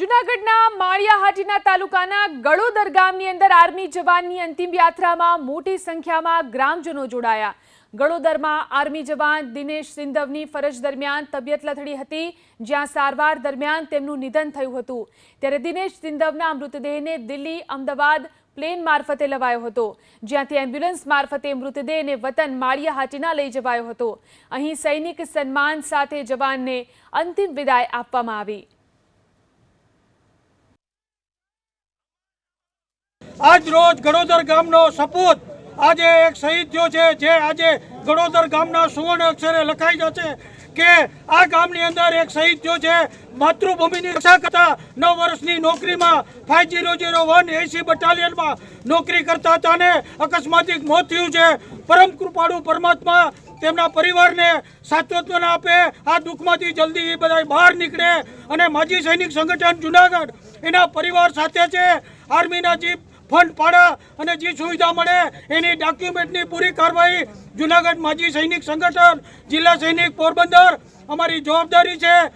જૂનાગઢના માળિયાહાટીના તાલુકાના ગળોદર ગામની અંદર આર્મી જવાનની અંતિમ યાત્રામાં મોટી સંખ્યામાં ગ્રામજનો જોડાયા. ગળોદરમાં આર્મી જવાન દિનેશ સિંધવની ફરજ દરમિયાન તબિયત લથડી હતી, જ્યાં સારવાર દરમિયાન તેમનું નિધન થયું હતું. ત્યારે દિનેશ સિંધવના મૃતદેહને દિલ્હી અમદાવાદ પ્લેન મારફતે લવાયો હતો, જ્યાંથી એમ્બ્યુલન્સ મારફતે મૃતદેહને વતન માળિયાહાટીના લઈ જવાયો હતો. અહીં સૈનિક સન્માન સાથે જવાનને અંતિમ વિદાય આપવામાં આવી. આજ રોજ ગડોદર ગામનો સપૂત આજે એક શહીદ થયો છે, જે આજે ગડોદર ગામના સુવર્ણ અક્ષરે લખાઈ જશે કે આ ગામની અંદર એક શહીદ થયો છે. માતૃભૂમિની રક્ષા કરતા નવ વર્ષની નોકરીમાં five zero zero one AC બટાલિયનમાં નોકરી કરતા હતા અને અકસ્માતિક મોત થયું છે. પરમ કૃપાળુ પરમાત્મા તેમના પરિવારને સાત્વત્વના આપે, આ દુઃખમાંથી જલ્દી એ બધા બહાર નીકળે અને માજી સૈનિક સંગઠન જુનાગઢ એના પરિવાર સાથે છે. આર્મીના જીપ ફંડ પાડે અને જે સુવિધા મળે એની ડોક્યુમેન્ટની પૂરી કાર્યવાહી જુનાગઢ માજી સૈનિક સંગઠન, જિલ્લા સૈનિક પોરબંદર અમારી જવાબદારી છે.